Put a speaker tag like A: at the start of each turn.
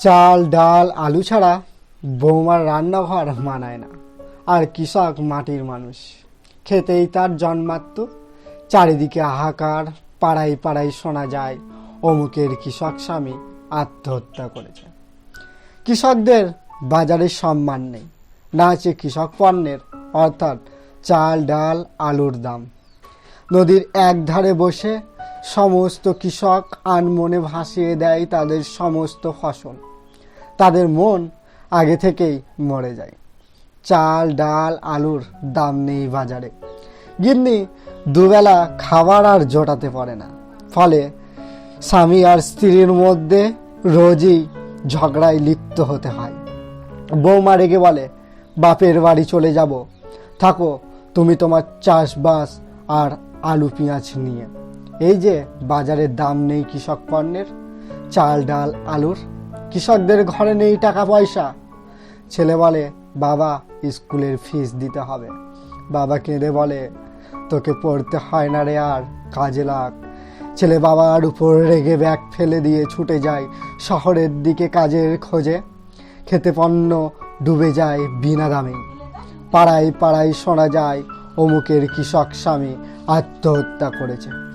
A: চাল, ডাল, আলু ছাড়া বৌমার রান্নাঘর মানায় না। আর কৃষক মাটির মানুষ। খেতেই তার জন্মাত্ম। চারিদিকে হাহাকার, পাড়ায় পাড়ায় শোনা যায়, অমুকের কৃষক স্বামী আত্মহত্যা করেছে। কৃষকদের বাজারে সম্মান নেই। না আছে কৃষক পণ্যের, অর্থাৎ চাল, ডাল, আলুর দাম। নদীর এক ধারে বসে সমস্ত কৃষক আনমনে ভাসিয়ে দেয় তাদের সমস্ত ফসল। তাদের মন আগে থেকেই মরে যায়। চাল, ডাল, আলুর দাম নেই বাজারে। গিন্নি, দুবেলা খাবার আর জোটাতে পারে না। ফলে স্বামী আর স্ত্রীর মধ্যে রোজই ঝগড়ায় লিপ্ত হতে হয়। বৌমা রেগে বলে, বাপের বাড়ি চলে যাব। থাকো, তুমি তোমার চাষবাস আর আলু পেঁয়াজ নিয়ে। এই যে বাজারে দাম নেই কৃষক পণ্যের, চাল, ডাল, আলুর কৃষকদের ঘরে নেই টাকা পয়সা। ছেলে বলে, বাবা, স্কুলের ফিস দিতে হবে। বাবা কেঁদে বলে, তোকে পড়তে হয় না রে আর, কাজে লাগ। ছেলে বাবার উপর রেগে ব্যাগ ফেলে দিয়ে ছুটে যায় শহরের দিকে কাজের খোঁজে। খেতে পণ্য ডুবে যায় বিনা দামে। পাড়ায় পাড়ায় শোনা যায়, অমুকের কৃষক স্বামী আত্মহত্যা করেছে।